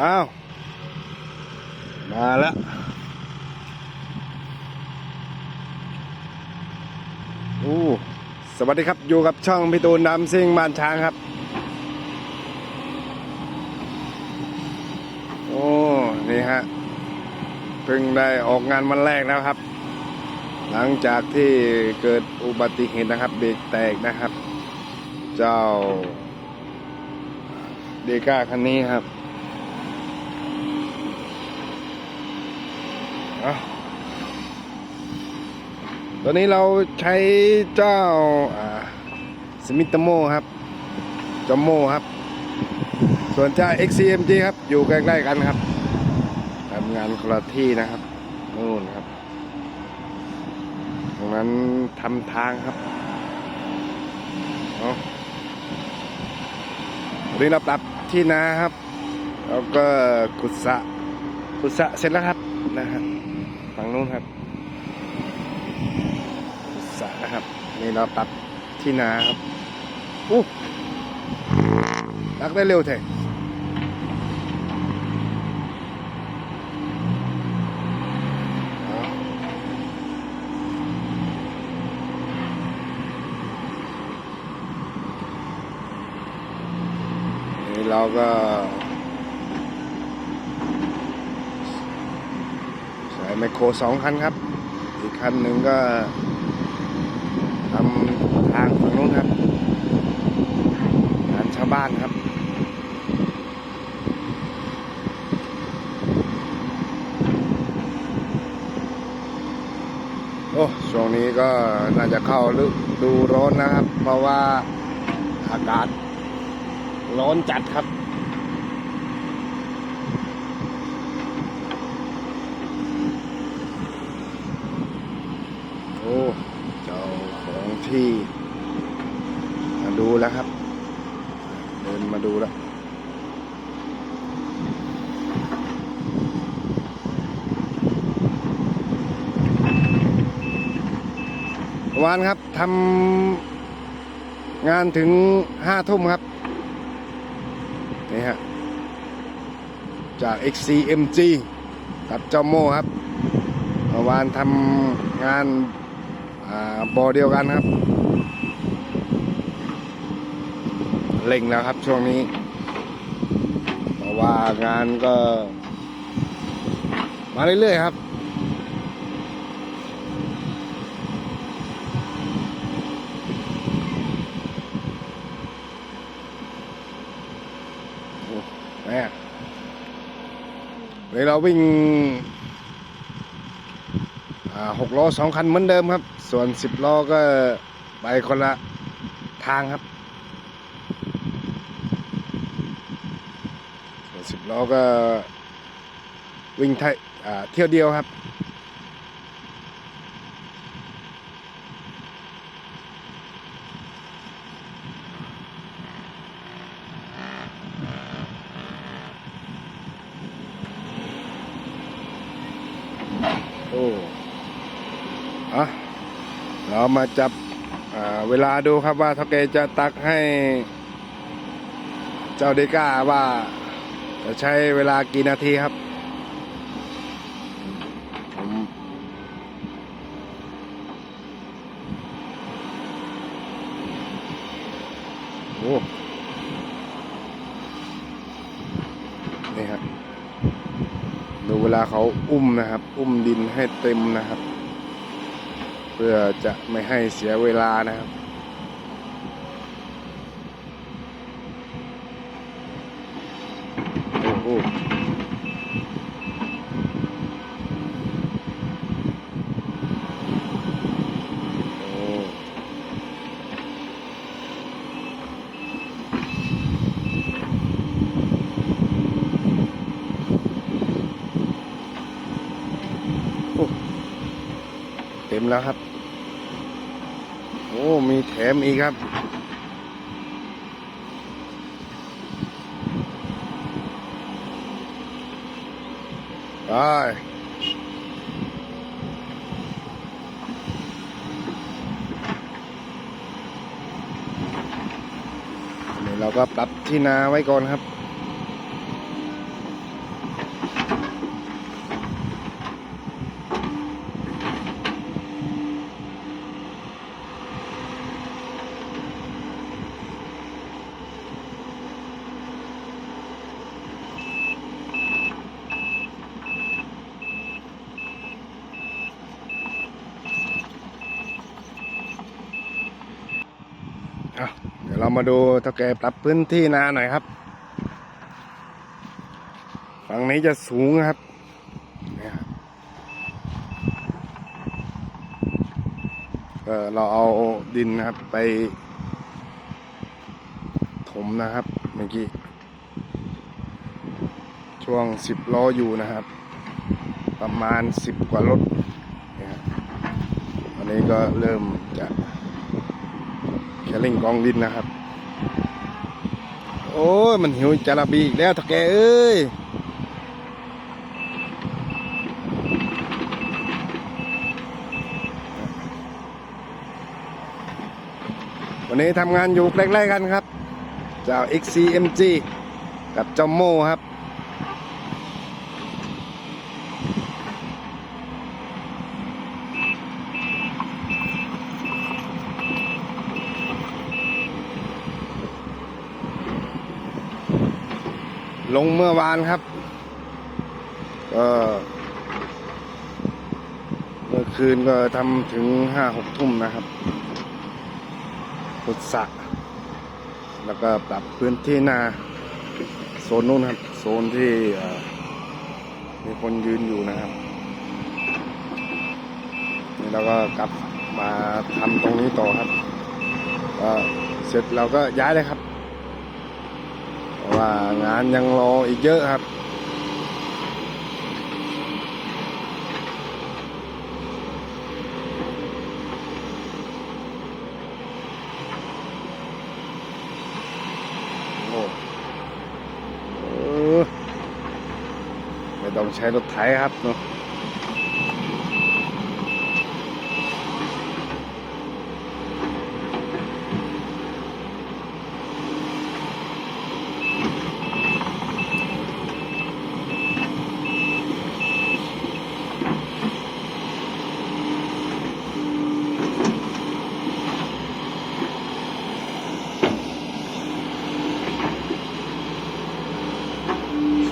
อ้าว มาแล้วอู้สวัสดีครับ อยู่กับช่องพี่ตูนนำซิ่งบ้านช้างครับ โอ้ นี่ฮะ เพิ่งได้ออกงานวันแรกแล้วครับ หลังจากที่เกิดอุบัติเหตุนะครับ เบรกแตกนะครับ เจ้า เดก้าคันนี้ครับ อาตอนนี้เราใช้เจ้าสมิตโมครับจอมโมครับ ส่วนเจ้า XCMG ครับ อยู่ใกล้ๆกันครับทำงานคนละที่นะครับนู่นครับ ตรงนั้นทำทางครับเอาวันนี้เราปรับที่นาครับ แล้วก็ขุดสระขุดสระเสร็จแล้วครับนะครับ นู้นครับสระนะครับนี่เราปรับที่นาครับอู้ตักได้เร็วแท้เอานี่เราก็ใช้ ไมโครสองคันครับ อีกคันหนึ่งก็ทำทางฝั่งนู้นครับงานชาวบ้านครับโอ้ช่วงนี้ก็น่าจะเข้าฤดูร้อนนะครับ เพราะว่าอากาศร้อนจัดครับ โอ้ เจ้าของที่มาดูแล้วครับ เดินมาดูแล้ว ประมาณครับทำงานถึงห้าทุ่มครับ นี่ฮะ จาก XCMG กับจอมโมครับเมื่อวานทำงานอ่าบอเดียวกันครับเล่งแล้วครับช่วงนี้ เพราะว่างานก็ มาเรื่อยๆครับ แม่ เลยเราวิ่งหกล้อสองคันเหมือนเดิมครับ ส่วนสิบล้อก็ไปคนละทางครับ ส่วนสิบล้อก็วิ่งไทยเที่ยวเดียวครับ เรามาจับเวลาดูครับว่าเท่าแกจะตักให้เจ้าเดก้าว่า จะใช้เวลากี่นาทีครับโอ้นี่ครับดูเวลาเขาอุ้มนะครับ อุ้มดินให้เต็มนะครับ เพื่อจะไม่ให้เสียเวลานะครับโอ้โหเต็มแล้วครับ อ้ มีแถมอีกครับไปเราก็ปรับที่นาไว้ก่อนครับ เรามาดูเท่าแกปรับพื้นที่นาหน่อยครับ ฝั่งนี้จะสูงครับเนี่ยครับเออเราเอาดินนะครับไป ถมนะครับเมื่อกี้ ช่วงสิบล้ออยู่นะครับ ประมาณสิบกว่ารถนี่ยครับวันนี้ก็เริ่มจะ แคลริ่งกองดินนะครับ โอ้ยมันหิวจาระบีอีกแล้วถ้าแกเอ้ยวันนี้ทำงานอยู่ใกล้ๆกันครับ เจ้า XCMG กับเจ้าโมครับ ลงเมื่อวานครับก็เมื่อคืนก็ทำถึงห้าหกทุ่มนะครับขุดสระแล้วก็ปรับพื้นที่นาโซนนู้นครับ โซนที่มีคนยืนอยู่นะครับ นี่เราก็กลับมาทำตรงนี้ต่อครับเสร็จเราก็ย้ายเลยครับ ว่างานยังรออีกเยอะครับ โอ้เออไม่ต้องใช้รถไถครับเนาะ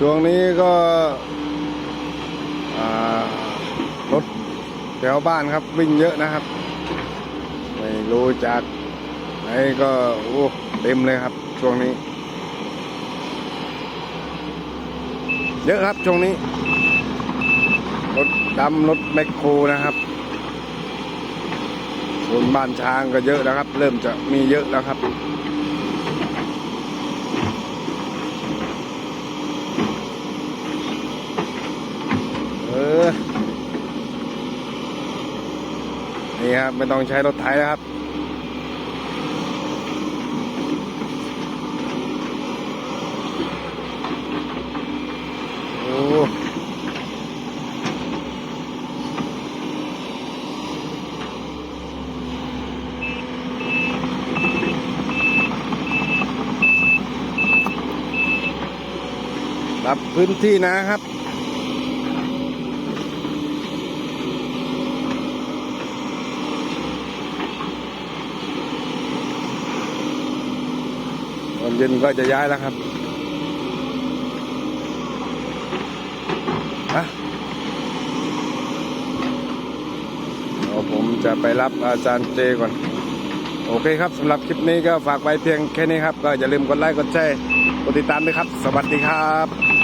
ช่วงนี้ก็รถแถวบ้านครับ วิ่งเยอะนะครับ ไม่รู้จากไหนก็โอ้เต็มเลยครับ ช่วงนี้ เยอะครับช่วงนี้ รถดำรถแมคโครนะครับส่วนบ้านช้างก็เยอะนะครับ เริ่มจะมีเยอะแล้วครับ นี่ครับไม่ต้องใช้รถไถแล้วครับ โอ้รับพื้นที่นะครับ ตอนเย็นก็จะย้ายแล้วครับฮะเดี๋ยวผมจะไปรับอาจารย์เจก่อน โอเคครับสำหรับคลิปนี้ก็ฝากไว้เพียงแค่นี้ครับ ก็อย่าลืมกดไลค์กดแชร์กดติดตามด้วยครับ สวัสดีครับ